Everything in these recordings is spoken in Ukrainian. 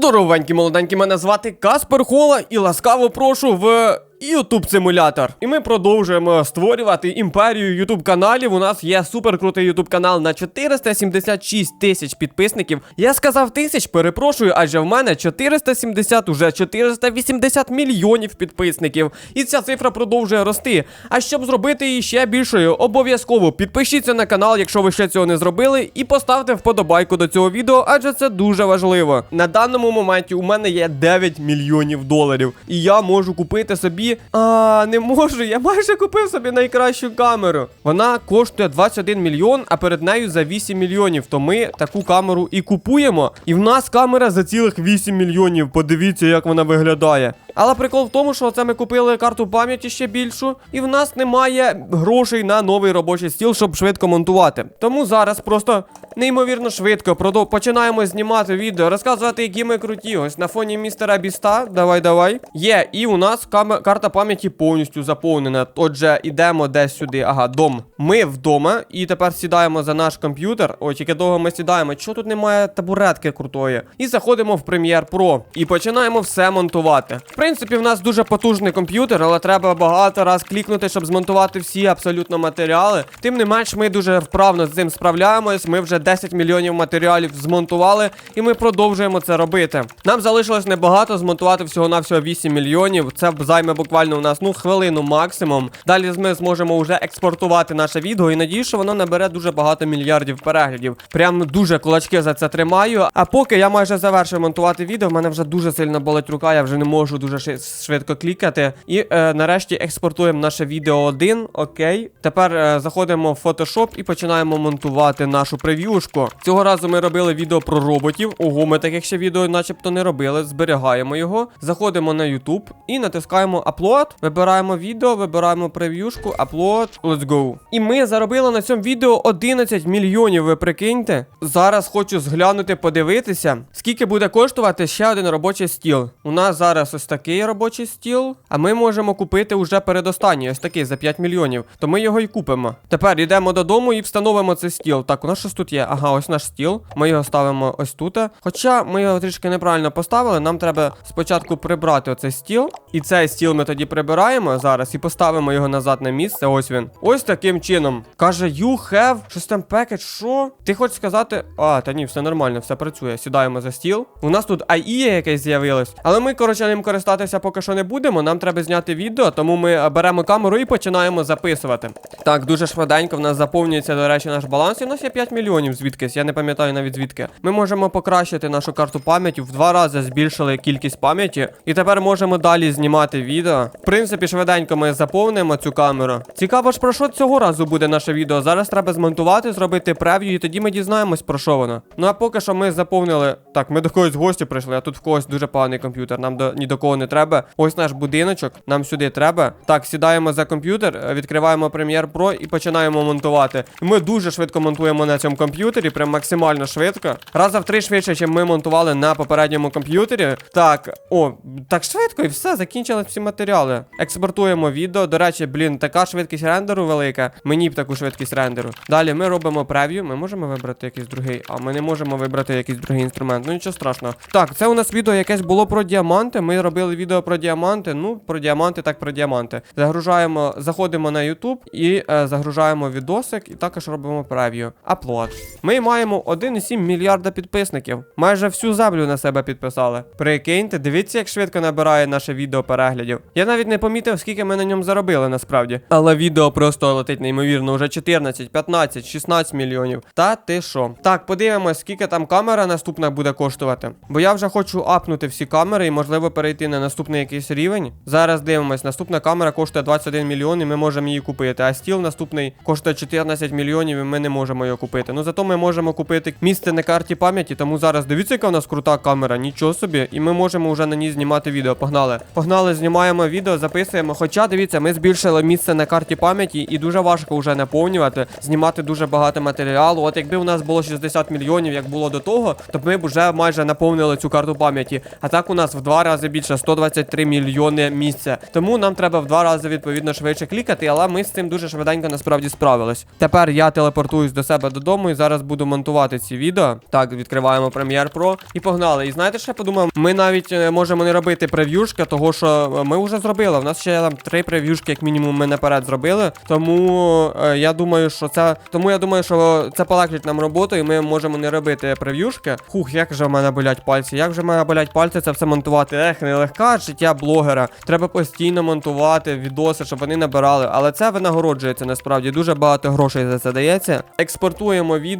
Здоровенькі, молоденькі, мене звати Каспер Хола і ласкаво прошу в YouTube симулятор. І ми продовжуємо створювати імперію YouTube каналів. У нас є суперкрутий YouTube канал на 476 тисяч підписників. Я сказав тисяч, перепрошую, адже в мене 470, уже 480 мільйонів підписників. І ця цифра продовжує рости. А щоб зробити її ще більшою, обов'язково підпишіться на канал, якщо ви ще цього не зробили, і поставте вподобайку до цього відео, адже це дуже важливо. На даному моменті у мене є 9 мільйонів доларів, і я можу купити собі. А, не можу, я майже купив собі найкращу камеру. Вона коштує 21 мільйон, а перед нею за 8 мільйонів. То ми таку камеру і купуємо. І в нас камера за цілих 8 мільйонів. Подивіться, як вона виглядає. Але прикол в тому, що це ми купили карту пам'яті ще більшу, і в нас немає грошей на новий робочий стіл, щоб швидко монтувати. Тому зараз просто неймовірно швидко продов... починаємо знімати відео, розказувати, які ми круті. Ось на фоні містера Біста. Давай, давай. Є, і у нас кам... карта пам'яті повністю заповнена. Отже, ідемо десь сюди. Ага, дом. Ми вдома, і тепер сідаємо за наш комп'ютер. Ой, тільки довго ми сідаємо. Чого тут немає табуретки крутої? І заходимо в Premiere Pro. І починаємо все монтувати. В принципі, в нас дуже потужний комп'ютер, але треба багато раз клікнути, щоб змонтувати всі абсолютно матеріали. Тим не менш, ми дуже вправно з цим справляємось. Ми вже 10 мільйонів матеріалів змонтували, і ми продовжуємо це робити. Нам залишилось небагато змонтувати всього-навсього 8 мільйонів. Це займе буквально у нас ну хвилину максимум. Далі ми зможемо вже експортувати наше відео і надію, що воно набере дуже багато мільярдів переглядів. Прям дуже кулачки за це тримаю. А поки я майже завершив монтувати відео, в мене вже дуже сильно болить рука, я вже не можу дуже швидко клікати. І е, нарешті експортуємо наше відео один. Окей. Тепер е, заходимо в Photoshop і починаємо монтувати нашу прев'юшку. Цього разу ми робили відео про роботів. Ого, ми таких ще відео, начебто, не робили. Зберігаємо його. Заходимо на YouTube і натискаємо Upload. Вибираємо відео, вибираємо прев'юшку, Upload. Let's go. І ми заробили на цьому відео 11 мільйонів. Ви прикиньте. Зараз хочу зглянути, подивитися, скільки буде коштувати ще один робочий стіл. У нас зараз ось такий робочий стіл, а ми можемо купити уже передостанній, ось такий за 5 мільйонів. То ми його і купимо. Тепер йдемо додому і встановимо цей стіл. Так, у нас щось тут є. Ага, ось наш стіл. Ми його ставимо ось тут. Хоча ми його трішки неправильно поставили, нам треба спочатку прибрати оцей стіл. І цей стіл ми тоді прибираємо зараз і поставимо його назад на місце. Ось він. Ось таким чином. Каже, you have щось там пекет. Що? Ти хочеш сказати? А, та ні, все нормально, все працює. Сідаємо за стіл. У нас тут AI якесь з'явилось. Але ми, коротше, ним користатися поки що не будемо. Нам треба зняти відео, тому ми е, беремо камеру і починаємо записувати. Так, дуже швиденько в нас заповнюється, до речі, наш баланс. І у нас є 5 мільйонів звідкись. Я не пам'ятаю навіть звідки. Ми можемо покращити нашу карту пам'яті. В два рази збільшили кількість пам'яті. І тепер можемо далі знімати відео. В принципі, швиденько ми заповнимо цю камеру. Цікаво ж про що цього разу буде наше відео. Зараз треба змонтувати, зробити прев'ю, і тоді ми дізнаємось про що воно. Ну а поки що ми заповнили. Так, ми до когось гості прийшли, а тут в когось дуже поганий комп'ютер. Нам до ні до кого не треба. Ось наш будиночок, нам сюди треба. Так, сідаємо за комп'ютер, відкриваємо Premiere Pro і починаємо монтувати. Ми дуже швидко монтуємо на цьому комп'ютері, прям максимально швидко. Раза в три швидше, ніж ми монтували на попередньому комп'ютері. Так, о, так швидко і все, закінчились всі матеріали. Експортуємо відео. До речі, блін, така швидкість рендеру велика. Мені б таку швидкість рендеру. Далі ми робимо прев'ю. Ми можемо вибрати якийсь другий, а ми не можемо вибрати якийсь другий інструмент. Ну нічого страшного. Так, це у нас відео якесь було про діаманти. Ми робили відео про діаманти. Ну, про діаманти, так про діаманти. Загружаємо, заходимо на YouTube і е, загружаємо відосик, і також робимо прев'ю. Аплод. Ми маємо 1,7 мільярда підписників. Майже всю землю на себе підписали. Прикиньте, дивіться, як швидко набирає наше відео переглядів. Я навіть не помітив, скільки ми на ньому заробили насправді. Але відео просто летить неймовірно, вже 14, 15, 16 мільйонів. Та ти що? Так, подивимось, скільки там камера наступна буде коштувати. Бо я вже хочу апнути всі камери і, можливо, перейти на наступний якийсь рівень. Зараз дивимось, наступна камера коштує 21 мільйон, і ми можемо її купити. А стіл наступний коштує 14 мільйонів, і ми не можемо його купити. Ну зато ми можемо купити місце на карті пам'яті. Тому зараз дивіться, яка у нас крута камера, нічого собі. І ми можемо вже на ній знімати відео. Погнали. Погнали, знімаємо відео, записуємо. Хоча дивіться, ми збільшили місце на карті пам'яті, і дуже важко вже наповнювати, знімати дуже багато матеріалу. От якби у нас було 60 мільйонів, як було до того, то ми б вже майже наповнили цю карту пам'яті. А так у нас в два рази більше 123 мільйони місця. Тому нам треба в два рази відповідно швидше клікати, але ми з цим дуже швиденько насправді справились. Тепер я телепортуюсь до себе додому і зараз. Зараз буду монтувати ці відео. Так, відкриваємо Premiere Pro і погнали. І знаєте, що я подумав? Ми навіть е, можемо не робити прев'юшки, того що е, ми вже зробили. У нас ще там три прев'юшки, як мінімум, ми наперед зробили. Тому е, я думаю, що це. Тому я думаю, що це полегшить нам роботу, і ми можемо не робити прев'юшки. Хух, як же в мене болять пальці. Як же в мене болять пальці це все монтувати? Ех, нелегка життя блогера. Треба постійно монтувати відоси, щоб вони набирали. Але це винагороджується насправді. Дуже багато грошей за це дається. Експортуємо відео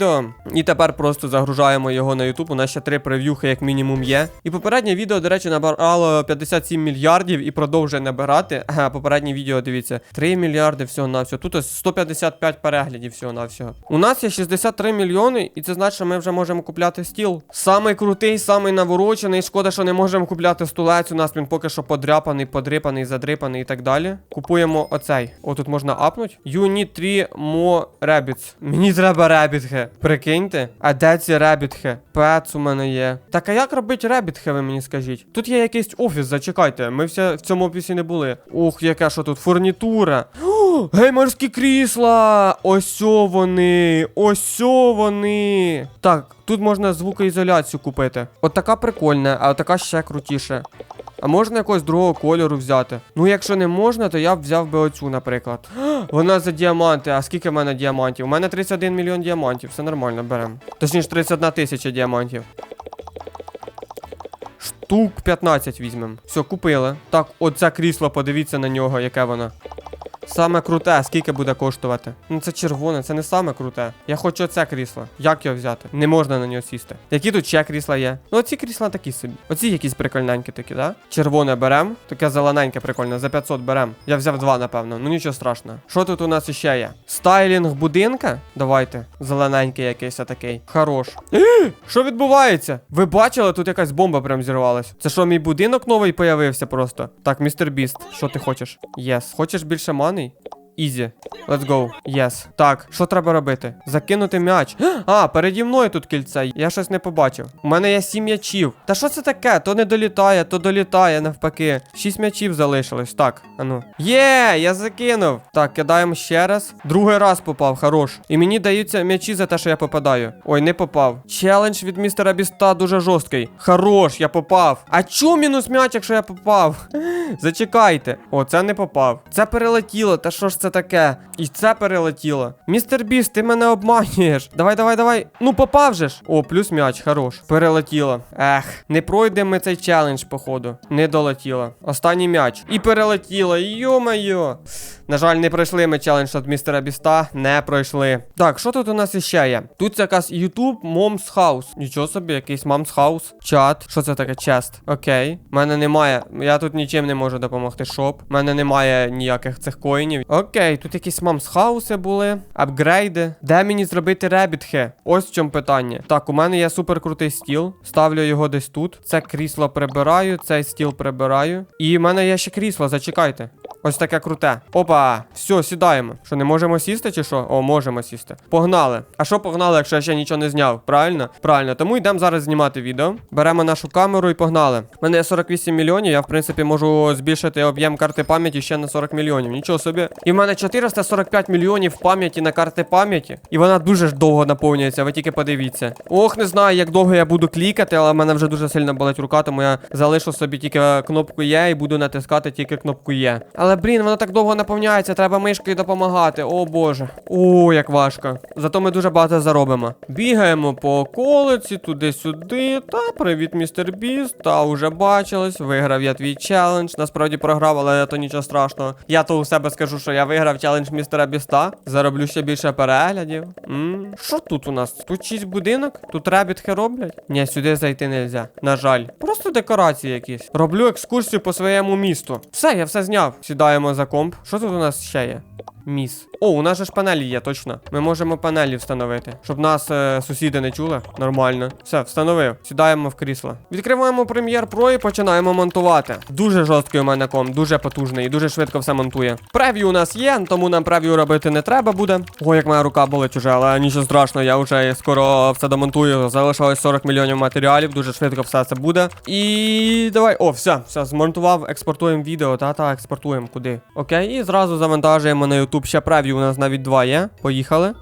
і тепер просто загружаємо його на YouTube. У нас ще три прев'юхи, як мінімум, є. І попереднє відео, до речі, набирало 57 мільярдів і продовжує набирати. Ага, попереднє відео, дивіться, 3 мільярди всього на всього. Тут 155 переглядів всього на всього. У нас є 63 мільйони, і це значить, що ми вже можемо купляти стіл. Самий крутий, самий наворочений. Шкода, що не можемо купляти стулець. У нас він поки що подряпаний, подрипаний, задрипаний і так далі. Купуємо оцей. О, тут можна апнуть. You need 3 more rabbits. Мені треба ребітхи. Прикиньте. А де ці ребітхи? Пец у мене є. Так а як робити ребітхи, ви мені скажіть? Тут є якийсь офіс, зачекайте. Ми все в цьому офісі не були. Ух, яка що тут фурнітура. О, геймерські крісла! Ось вони! Ось вони! Так, тут можна звукоізоляцію купити. От така прикольна, а от така ще крутіше. А можна якогось другого кольору взяти? Ну, якщо не можна, то я б взяв би оцю, наприклад. Вона за діаманти. А скільки в мене діамантів? У мене 31 мільйон діамантів, все нормально, беремо. Точніше, 31 тисяча діамантів. Штук 15 візьмемо. Все, купили. Так, оце крісло, подивіться на нього, яке воно. Саме круте, скільки буде коштувати? Ну це червоне, це не саме круте. Я хочу оце крісло. Як його взяти? Не можна на нього сісти. Які тут ще крісла є? Ну оці крісла такі собі. Оці якісь прикольненькі такі, да? Червоне берем. Таке зелененьке прикольне, за 500 берем. Я взяв два, напевно. Ну нічого страшного. Що тут у нас іще є? Стайлінг будинка? Давайте. Зелененький якийсь такий. Хорош. Е, Що відбувається? Ви бачили, тут якась бомба прям зірвалась. Це що, мій будинок новий появився просто? Так, містер Біст, що ти хочеш? Єс. Хочеш більше funny. Ізі. Let's go. Yes. Так, що треба робити? Закинути м'яч. А, переді мною тут кільце. Я щось не побачив. У мене є сім м'ячів. Та що це таке? То не долітає, то долітає навпаки. Шість м'ячів залишилось. Так, ану. Є, я закинув. Так, кидаємо ще раз. Другий раз попав, хорош. І мені даються м'ячі за те, що я попадаю. Ой, не попав. Челендж від містера Біста дуже жорсткий. Хорош, я попав. А чому мінус м'яч, якщо я попав? Зачекайте. О, це не попав. Це перелетіло. Та що ж це таке? І це перелетіло. Містер Біс, ти мене обманюєш. Давай, давай, давай. Ну попав же ж. О, плюс м'яч, хорош. Перелетіло. Ех, не пройдемо ми цей челендж, походу. Не долетіло. Останній м'яч. І перелетіло. Йо-моє. На жаль, не пройшли ми челендж від містера Біста. Не пройшли. Так, що тут у нас іще є? Тут якась YouTube Mom's House. Нічого собі, якийсь Mom's House. Чат. Що це таке? Чест. Окей. У мене немає. Я тут нічим не можу допомогти. Шоп. У мене немає ніяких цих коїнів. Окей, тут якісь House були. Апгрейди. Де мені зробити ребітхи? Ось в чому питання. Так, у мене є супер крутий стіл. Ставлю його десь тут. Це крісло прибираю, цей стіл прибираю. І в мене є ще крісло, зачекайте. Ось таке круте. Опа, все, сідаємо. Що, не можемо сісти чи що? О, можемо сісти. Погнали. А що погнали, якщо я ще нічого не зняв? Правильно? Правильно. Тому йдемо зараз знімати відео. Беремо нашу камеру і погнали. У мене є 48 мільйонів. Я, в принципі, можу збільшити об'єм карти пам'яті ще на 40 мільйонів. Нічого собі. І мене 445 мільйонів пам'яті на карти пам'яті. І вона дуже ж довго наповнюється, ви тільки подивіться. Ох, не знаю, як довго я буду клікати, але в мене вже дуже сильно болить рука, тому я залишу собі тільки кнопку Є і буду натискати тільки кнопку Є. Але блін, воно так довго наповняється, треба мишкою допомагати. О боже. О, як важко. Зато ми дуже багато заробимо. Бігаємо по околиці, туди-сюди. Та привіт, містер Біст. Та вже бачились. Виграв я твій челендж. Насправді програв, але то нічого страшного. Я то у себе скажу, що я виграв челендж містера Біста. Зароблю ще більше переглядів. М, Що тут у нас? Тут чийсь будинок? Тут ребітхи роблять? Ні, сюди зайти не можна. На жаль. Просто декорації якісь. Роблю екскурсію по своєму місту. Все, я все зняв. Сідаємо за комп. Що тут у нас ще є? Міс. О, у нас же ж панелі є, точно. Ми можемо панелі встановити, щоб нас е, сусіди не чули. Нормально. Все, встановив. Сідаємо в крісло. Відкриваємо Premiere Pro і починаємо монтувати. Дуже жорсткий у мене комп, дуже потужний і дуже швидко все монтує. Прев'ю у нас є, тому нам прев'ю робити не треба буде. Ой, як моя рука болить уже, але нічого страшного, я вже скоро все домонтую. Залишилось 40 мільйонів матеріалів, дуже швидко все це буде. І давай. О, все, все, змонтував, експортуємо відео, та-та, експортуємо куди. Окей, і зразу завантажуємо на YouTube ще прев'ю. У нас навіть два є. Поїхали.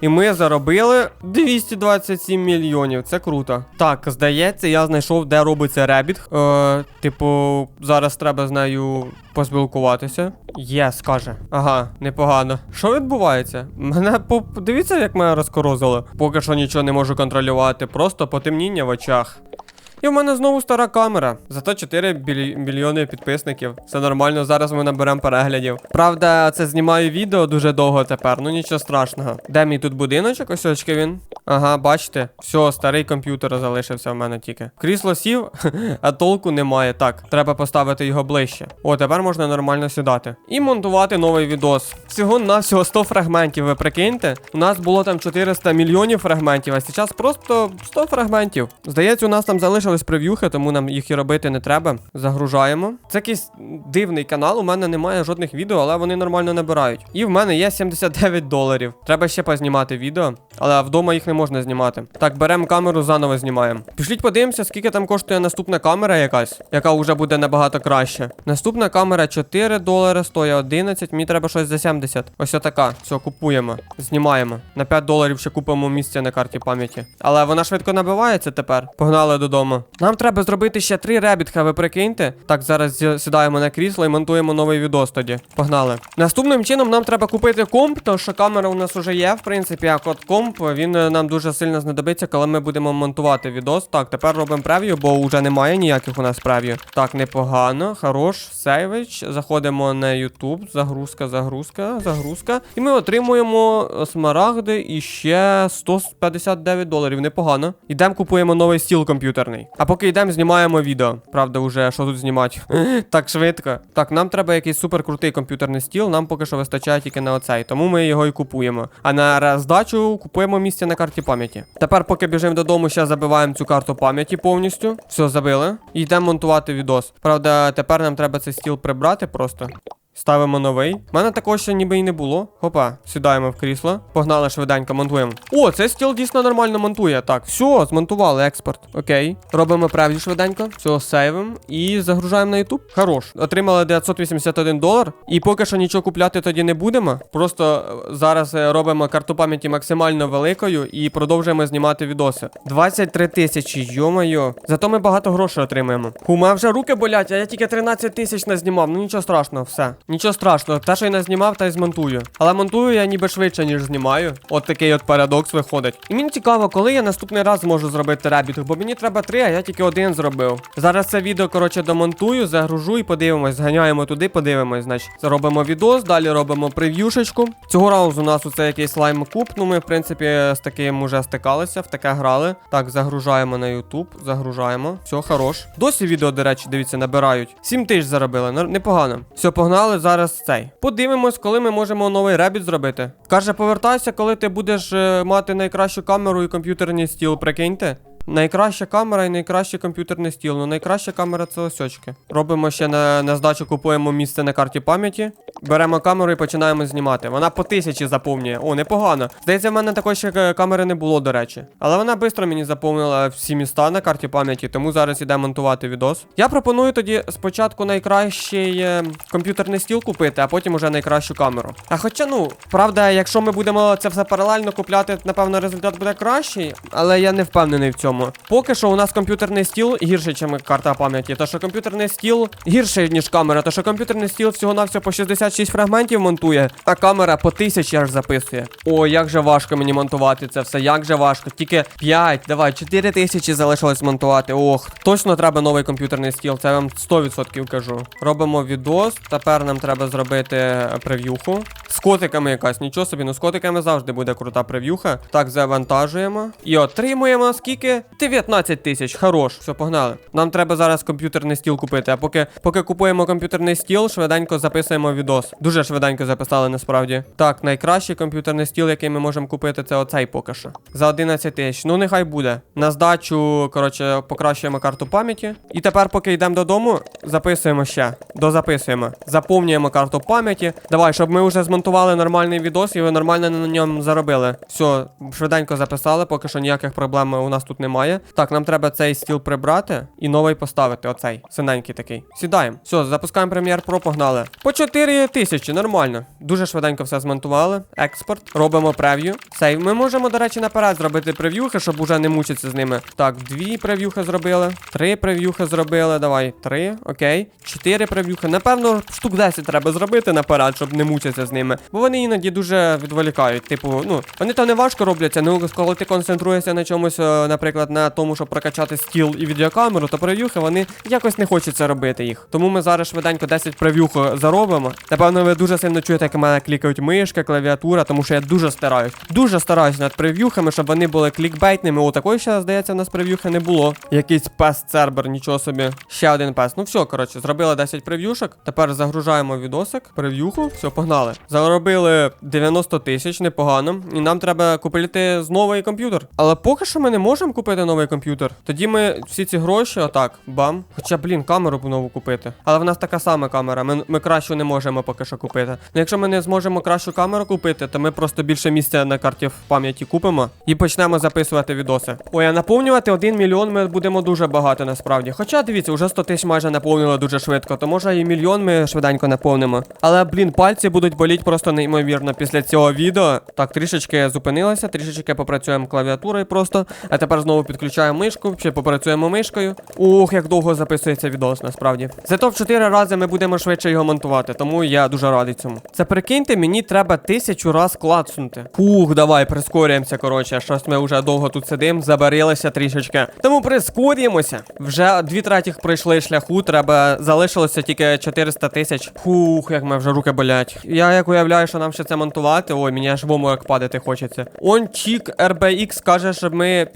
І ми заробили 227 мільйонів. Це круто. Так, здається, я знайшов, де робиться ребіт. Е, типу, зараз треба з нею поспілкуватися. Є, скаже. Ага, непогано. Що відбувається? Мене по... Дивіться, як мене розкорозило. Поки що нічого не можу контролювати, просто потемніння в очах. І в мене знову стара камера. Зато 4 білі... мільйони підписників. Все нормально, зараз ми наберемо переглядів. Правда, це знімаю відео дуже довго тепер, ну нічого страшного. Де мій тут будиночок? Ось очки він. Ага, бачите, все, старий комп'ютер залишився в мене тільки. Крісло сів, а толку немає. Так, треба поставити його ближче. О, тепер можна нормально сідати. І монтувати новий відос. Всього на всього 100 фрагментів. Ви прикиньте? У нас було там 400 мільйонів фрагментів, а зараз просто 100 фрагментів. Здається, у нас там залишились прев'юхи, тому нам їх і робити не треба. Загружаємо. Це якийсь дивний канал. У мене немає жодних відео, але вони нормально набирають. І в мене є 79 доларів. Треба ще познімати відео, але вдома їх не можна знімати. Так, беремо камеру, заново знімаємо. Пішліть подивимося, скільки там коштує наступна камера якась, яка вже буде набагато краще. Наступна камера 4 долари, стоїть 11, мені треба щось за 70. Ось отака. Все, купуємо, знімаємо. На 5 доларів ще купимо місце на карті пам'яті. Але вона швидко набивається тепер. Погнали додому. Нам треба зробити ще три ребітха, ви прикиньте. Так, зараз сідаємо на крісло і монтуємо новий відос тоді. Погнали. Наступним чином нам треба купити комп, тому що камера у нас вже є, в принципі, а код комп він е, нам дуже сильно знадобиться, коли ми будемо монтувати відос. Так, тепер робимо прев'ю, бо вже немає ніяких у нас прев'ю. Так, непогано, хорош, сейвич. Заходимо на YouTube, загрузка, загрузка, загрузка. І ми отримуємо е, смарагди і ще 159 доларів. Непогано. Ідемо купуємо новий стіл комп'ютерний. А поки йдемо, знімаємо відео. Правда, уже що тут знімати? так швидко. Так, нам треба якийсь супер крутий комп'ютерний стіл. Нам поки що вистачає тільки на оцей. Тому ми його і купуємо. А на здачу купуємо місце на карті пам'яті. Тепер, поки біжимо додому, ще забиваємо цю карту пам'яті повністю. Все, забили. Йдемо монтувати відос. Правда, тепер нам треба цей стіл прибрати просто. Ставимо новий. У мене такого ще ніби і не було. Хопа, сідаємо в крісло. Погнали швиденько, монтуємо. О, цей стіл дійсно нормально монтує. Так, все, змонтували експорт. Окей. Робимо прев'ю швиденько. Все, сейвимо і загружаємо на YouTube. Хорош. Отримали 981 долар. І поки що нічого купляти тоді не будемо. Просто е, зараз е, робимо карту пам'яті максимально великою і продовжуємо знімати відоси. 23 тисячі, йо-моє. Зато ми багато грошей отримаємо. Мене вже руки болять, а я тільки 13 тисяч не знімав. Ну нічого страшного, все. Нічого страшного, те, що я не знімав, та й змонтую. Але монтую я ніби швидше, ніж знімаю. От такий от парадокс виходить. І мені цікаво, коли я наступний раз зможу зробити ребіт, бо мені треба три, а я тільки один зробив. Зараз це відео, коротше, домонтую, загружу і подивимось. Зганяємо туди, подивимось. Значить, робимо відос, далі робимо прев'юшечку. Цього разу у нас оце якийсь слайм куб. Ну ми, в принципі, з таким уже стикалися, в таке грали. Так, загружаємо на YouTube, загружаємо. Все, хорош. Досі відео, до речі, дивіться, набирають. 7 тисяч заробили, непогано. Все, погнали зараз цей. Подивимось, коли ми можемо новий ребіт зробити. Каже, повертайся, коли ти будеш е, мати найкращу камеру і комп'ютерний стіл, прикиньте. Найкраща камера і найкращий комп'ютерний стіл. Ну найкраща камера це ось очки. Робимо ще на, на здачу, купуємо місце на карті пам'яті. Беремо камеру і починаємо знімати. Вона по тисячі заповнює. О, непогано. Здається, в мене такої ще е, камери не було, до речі. Але вона швидко мені заповнила всі міста на карті пам'яті, тому зараз іде монтувати відос. Я пропоную тоді спочатку найкращий е, комп'ютерний стіл купити, а потім уже найкращу камеру. А хоча, ну, правда, якщо ми будемо це все паралельно купляти, напевно, результат буде кращий, але я не впевнений в цьому. Поки що у нас комп'ютерний стіл гірший, ніж карта пам'яті. То що комп'ютерний стіл гірший, ніж камера, то що комп'ютерний стіл всього-навсього по 66 фрагментів монтує, а камера по 1000 аж записує. О, як же важко мені монтувати це все, як же важко. Тільки 5, давай, 4 тисячі залишилось монтувати. Ох, точно треба новий комп'ютерний стіл, це я вам 100% кажу. Робимо відос. Тепер нам треба зробити е, прев'юху. З котиками якась, нічого собі, ну з котиками завжди буде крута прев'юха. Так, завантажуємо. І отримуємо скільки? 19 тисяч. Хорош. Все, погнали. Нам треба зараз комп'ютерний стіл купити. А поки, поки купуємо комп'ютерний стіл, швиденько записуємо відос. Дуже швиденько записали насправді. Так, найкращий комп'ютерний стіл, який ми можемо купити, це оцей поки що. За 11 тисяч. Ну, нехай буде. На здачу, коротше, покращуємо карту пам'яті. І тепер, поки йдемо додому, записуємо ще. Дозаписуємо. Заповнюємо карту пам'яті. Давай, щоб ми вже змонтували нормальний відос, і ви нормально на ньому заробили. Все, швиденько записали, поки що ніяких проблем у нас тут немає. Так, нам треба цей стіл прибрати і новий поставити. Оцей синенький такий. Сідаємо. Все, запускаємо Premiere Pro, погнали. По 4 тисячі, нормально. Дуже швиденько все змонтували. Експорт. Робимо прев'ю. Сейв. Ми можемо, до речі, наперед зробити прев'юхи, щоб уже не мучитися з ними. Так, дві прев'юхи зробили. Три прев'юхи зробили. Давай, три, окей. Чотири прев'юхи. Напевно, штук 10 треба зробити наперед, щоб не мучитися з ними. Бо вони іноді дуже відволікають. Типу, ну, вони то не важко робляться. Ну, коли ти концентруєшся на чомусь, е, наприклад, на тому, щоб прокачати стіл і відеокамеру, то прев'юхи вони якось не хочеться робити їх. Тому ми зараз швиденько 10 прев'юх е, заробимо. Напевно, ви дуже сильно чуєте, як мене клікають мишка, клавіатура, тому що я дуже стараюсь. Дуже стараюсь над прев'юхами, щоб вони були клікбейтними. О, такої ще, здається, у нас прев'юхи не було. Якийсь пес цербер, нічого собі. Ще один пес. Ну все, коротше, зробили 10 прев'юшок. Тепер загружаємо відосик, прев'юху. Все, погнали. Заробили 90 тисяч, непогано. І нам треба купити з новий комп'ютер. Але поки що ми не можемо купити новий комп'ютер. Тоді ми всі ці гроші, отак, бам. Хоча, блін, камеру б нову купити. Але в нас така сама камера. Ми, ми кращу не можемо поки що купити. Ну, якщо ми не зможемо кращу камеру купити, то ми просто більше місця на карті в пам'яті купимо і почнемо записувати відоси. Ой, а наповнювати 1 мільйон ми будемо дуже багато насправді. Хоча дивіться, вже 100 тисяч майже наповнили дуже швидко, то може і мільйон ми швиденько наповнимо. Але, блін, пальці будуть боліти просто неймовірно після цього відео. Так, трішечки зупинилися, трішечки попрацюємо клавіатурою просто. А тепер знову підключаємо мишку, ще попрацюємо мишкою. Ух, як довго записується відос, насправді. Зато в 4 рази ми будемо швидше його монтувати, тому я дуже радий цьому. Це прикиньте, мені треба тисячу раз клацнути. Фух, давай, прискорюємося, коротше. Щось ми вже довго тут сидимо, забарилися трішечки. Тому прискорюємося. Вже дві третіх пройшли шляху, треба залишилося тільки 400 тисяч. Фух, як ми вже руки болять. Я як уявляю, що нам ще це монтувати. Ой, мені аж в обморок падати хочеться. Он Чік RBX каже, щоб ми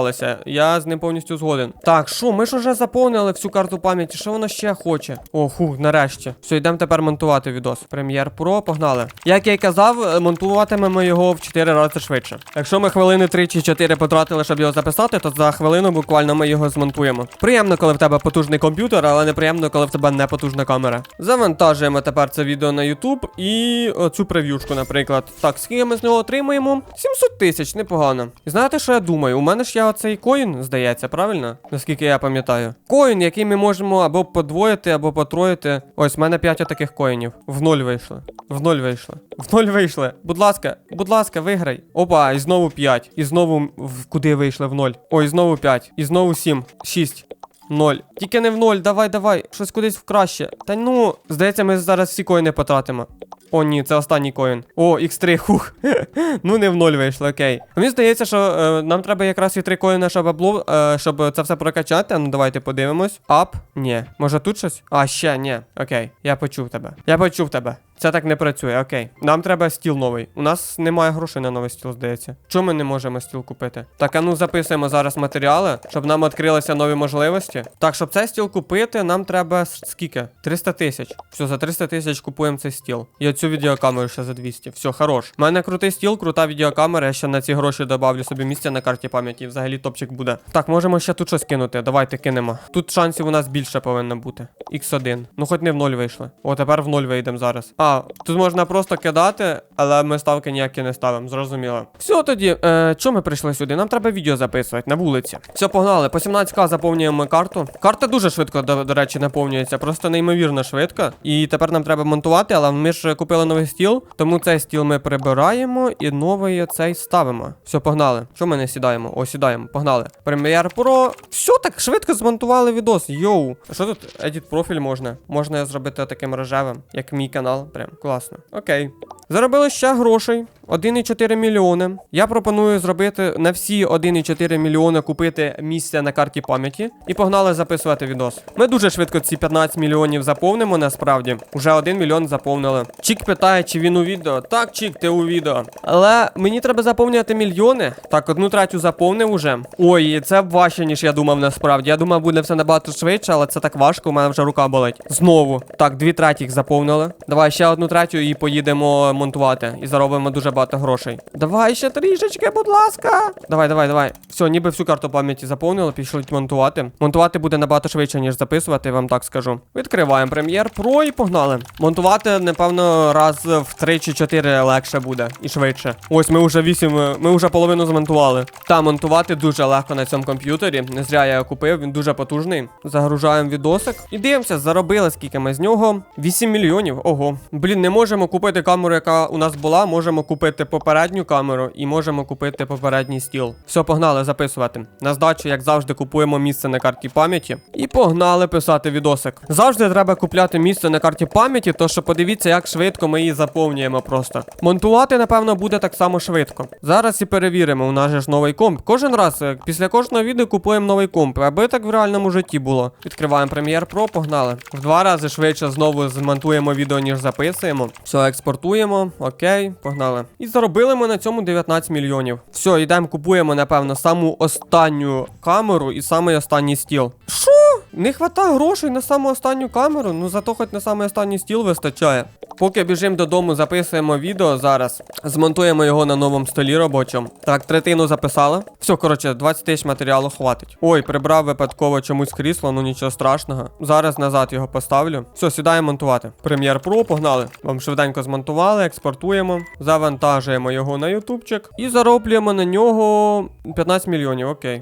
підписувалися. Я з ним повністю згоден. Так, що, ми ж уже заповнили всю карту пам'яті. Що воно ще хоче? О, фу, нарешті. Все, йдемо тепер монтувати відос. Прем'єр Pro, погнали. Як я й казав, е, монтуватимемо його в 4 рази швидше. Якщо ми хвилини 3 чи 4 потратили, щоб його записати, то за хвилину буквально ми його змонтуємо. Приємно, коли в тебе потужний комп'ютер, але неприємно, коли в тебе не потужна камера. Завантажуємо тепер це відео на YouTube і оцю прев'юшку, наприклад. Так, скільки ми з нього отримуємо? 700 тисяч, непогано. І знаєте, що я думаю? У мене ж є оцей коін, здається, правильно? Наскільки я пам'ятаю. Коін, який ми можемо або подвоїти, або потроїти. Ось, в мене 5 таких коїнів. В ноль вийшли. В ноль вийшли. В ноль вийшли. Будь ласка, будь ласка, виграй. Опа, і знову 5. І знову куди вийшли в ноль. Ой, знову 5. І знову 7. 6. Ноль. Тільки не в ноль, давай, давай. Щось кудись в краще. Та ну, здається, ми зараз всі коїни потратимо. О, ні, це останній коін. О, X3, хух. ну не в ноль вийшло, окей. Мені здається, що е, нам треба якраз і три коїна, щоб облу, е, щоб це все прокачати. Ну давайте подивимось. Ап. Ні. Може тут щось? А, ще, ні. Окей. Я почув тебе. Я почув тебе. Це так не працює, окей. Нам треба стіл новий. У нас немає грошей на новий стіл, здається. Чому ми не можемо стіл купити? Так, а ну записуємо зараз матеріали, щоб нам відкрилися нові можливості. Так, щоб цей стіл купити, нам треба скільки? 300 тисяч. Все, за 300 тисяч купуємо цей стіл. І оцю відеокамеру ще за 200. Все, хорош. У мене крутий стіл, крута відеокамера. Я ще на ці гроші добавлю собі місця на карті пам'яті. Взагалі топчик буде. Так, можемо ще тут щось кинути. Давайте кинемо. Тут шансів у нас більше повинно бути. X1. Ну хоч не в ноль вийшли. О, тепер в ноль вийдемо зараз. А, тут можна просто кидати, але ми ставки ніякі не ставимо, зрозуміло. Все тоді, е, чому ми прийшли сюди? Нам треба відео записувати на вулиці. Все, погнали. По 17к заповнюємо карту. Карта дуже швидко, до, до речі, наповнюється, просто неймовірно швидко. І тепер нам треба монтувати, але ми ж купили новий стіл, тому цей стіл ми прибираємо і новий цей ставимо. Все, погнали. Що ми не сідаємо? О, сідаємо, погнали. Premiere Pro. Все так швидко змонтували відос. Йоу. Що тут? Edit профіль можна. Можна зробити таким рожевим, як мій канал. Прям класно. Окей. Заробили ще грошей. 1,4 мільйони. Я пропоную зробити на всі 1,4 мільйони купити місця на карті пам'яті і погнали записувати відос. Ми дуже швидко ці 15 мільйонів заповнимо, насправді. Уже 1 мільйон заповнили. Чік питає, чи він у відео. Так, Чік, ти у відео. Але мені треба заповнювати мільйони. Так, одну третю заповнив уже. Ой, це важче, ніж я думав насправді. Я думав, буде все набагато швидше, але це так важко, у мене вже рука болить. Знову. Так, дві третіх заповнили. Давай ще одну третю і поїдемо монтувати і заробимо дуже багато грошей. Давай ще трішечки, будь ласка. Давай, давай, давай. Все, ніби всю карту пам'яті заповнили, пішли монтувати. Монтувати буде набагато швидше, ніж записувати, вам так скажу. Відкриваємо прем'єр Pro і погнали. Монтувати, напевно, раз в 3 чи 4 легше буде і швидше. Ось ми вже 8, ми вже половину змонтували. Та монтувати дуже легко на цьому комп'ютері. Не зря я його купив, він дуже потужний. Загружаємо відосик і дивимося, заробили скільки ми з нього. 8 мільйонів. Ого. Блін, не можемо купити камеру, яка у нас була. Можемо купити попередню камеру і можемо купити попередній стіл. Все, погнали записувати. На здачу, як завжди, купуємо місце на карті пам'яті. І погнали писати відосик. Завжди треба купляти місце на карті пам'яті, то що подивіться, як швидко ми її заповнюємо просто. Монтувати, напевно, буде так само швидко. Зараз і перевіримо, у нас же ж новий комп. Кожен раз е, після кожного відео купуємо новий комп, аби так в реальному житті було. Відкриваємо Premiere Pro, погнали. В два рази швидше знову змонтуємо відео, ніж записуємо. Все, експортуємо. Окей, погнали. І заробили ми на цьому 19 мільйонів. Все, йдемо, купуємо, напевно, саму останню камеру і самий останній стіл. Що? Не хватає грошей на саму останню камеру, ну зато хоч на самий останній стіл вистачає. Поки біжимо додому, записуємо відео зараз. Змонтуємо його на новому столі робочому. Так, третину записали. Все, коротше, 20 тисяч матеріалу хватить. Ой, прибрав випадково чомусь крісло, ну нічого страшного. Зараз назад його поставлю. Все, сідаємо монтувати. Premiere Pro, погнали. Вам швиденько змонтували, експортуємо, завантажуємо його на ютубчик і зароблюємо на нього 15 мільйонів. Окей.